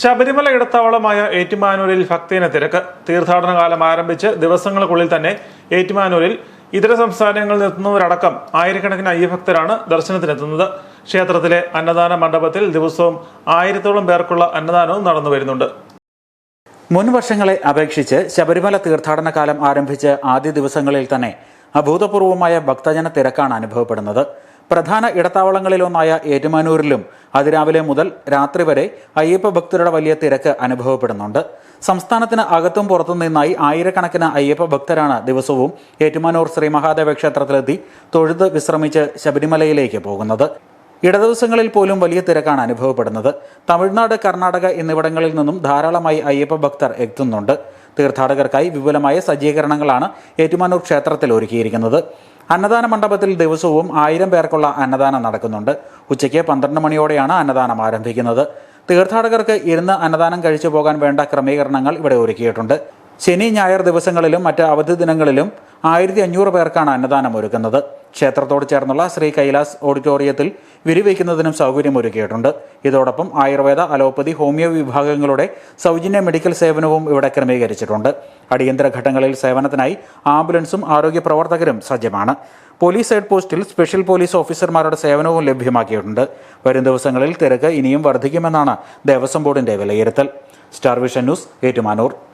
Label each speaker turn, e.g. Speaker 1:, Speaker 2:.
Speaker 1: ശബരിമല ഇടത്താവളമായ ഏറ്റുമാനൂരിൽ ഭക്തജന തിരക്ക്. തീർത്ഥാടന കാലം ആരംഭിച്ച് ദിവസങ്ങൾക്കുള്ളിൽ തന്നെ ഏറ്റുമാനൂരിൽ ഇതര സംസ്ഥാനങ്ങളിൽ നിന്നെത്തുന്നവരടക്കം ആയിരക്കണക്കിന് അയ്യഭക്തരാണ് ദർശനത്തിനെത്തുന്നത്. ക്ഷേത്രത്തിലെ അന്നദാന മണ്ഡപത്തിൽ ദിവസവും ആയിരത്തോളം പേർക്കുള്ള അന്നദാനവും നടന്നു വരുന്നുണ്ട്.
Speaker 2: മുൻ വർഷങ്ങളെ അപേക്ഷിച്ച് ശബരിമല തീർത്ഥാടന കാലം ആരംഭിച്ച് ആദ്യ ദിവസങ്ങളിൽ തന്നെ അഭൂതപൂർവമായ ഭക്തജന തിരക്കാണ് അനുഭവപ്പെടുന്നത്. പ്രധാന ഇടത്താവളങ്ങളിലൊന്നായ ഏറ്റുമാനൂരിലും അതിരാവിലെ മുതൽ രാത്രി വരെ അയ്യപ്പ ഭക്തരുടെ വലിയ തിരക്ക് അനുഭവപ്പെടുന്നുണ്ട്. സംസ്ഥാനത്തിന് അകത്തും പുറത്തും നിന്നായി ആയിരക്കണക്കിന് അയ്യപ്പ ഭക്തരാണ് ദിവസവും ഏറ്റുമാനൂർ ശ്രീ മഹാദേവ ക്ഷേത്രത്തിലെത്തി തൊഴുത് വിശ്രമിച്ച് ശബരിമലയിലേക്ക് പോകുന്നത്. ഇടദിവസങ്ങളിൽ പോലും വലിയ തിരക്കാണ് അനുഭവപ്പെടുന്നത്. തമിഴ്നാട് കർണാടക എന്നിവിടങ്ങളിൽ നിന്നും ധാരാളമായി അയ്യപ്പ ഭക്തർ എത്തുന്നുണ്ട്. തീർത്ഥാടകർക്കായി വിപുലമായ സജ്ജീകരണങ്ങളാണ് ഏറ്റുമാനൂർ ക്ഷേത്രത്തിൽ ഒരുക്കിയിരിക്കുന്നത്. അന്നദാന മണ്ഡപത്തിൽ ദിവസവും ആയിരം പേർക്കുള്ള അന്നദാനം നടക്കുന്നുണ്ട്. ഉച്ചയ്ക്ക് പന്ത്രണ്ട് മണിയോടെയാണ് അന്നദാനം ആരംഭിക്കുന്നത്. തീർത്ഥാടകർക്ക് ഇരുന്ന് അന്നദാനം കഴിച്ചു പോകാൻ വേണ്ട ക്രമീകരണങ്ങൾ ഇവിടെ ഒരുക്കിയിട്ടുണ്ട്. ശനി ഞായർ ദിവസങ്ങളിലും മറ്റ് അവധി ദിനങ്ങളിലും ആയിരത്തി അഞ്ഞൂറ് പേർക്കാണ് അന്നദാനം ഒരുക്കുന്നത്. ക്ഷേത്രത്തോട് ചേർന്നുള്ള ശ്രീ കൈലാസ് ഓഡിറ്റോറിയത്തിൽ വിരിവയ്ക്കുന്നതിനും സൗകര്യമൊരുക്കിയിട്ടുണ്ട്. ഇതോടൊപ്പം ആയുർവേദ അലോപ്പതി ഹോമിയോ വിഭാഗങ്ങളുടെ സൗജന്യ മെഡിക്കൽ സേവനവും ഇവിടെ ക്രമീകരിച്ചിട്ടുണ്ട്. അടിയന്തര ഘട്ടങ്ങളിൽ സേവനത്തിനായി ആംബുലൻസും ആരോഗ്യ പ്രവർത്തകരും സജ്ജമാണ്. പോലീസ് ഹെഡ് പോസ്റ്റിൽ സ്പെഷ്യൽ പോലീസ് ഓഫീസർമാരുടെ സേവനവും ലഭ്യമാക്കിയിട്ടുണ്ട്. വരും ദിവസങ്ങളിൽ തിരക്ക് ഇനിയും വർദ്ധിക്കുമെന്നാണ് ദേവസ്വം ബോർഡിന്റെ വിലയിരുത്തൽ. Star vision news Ettumanoor.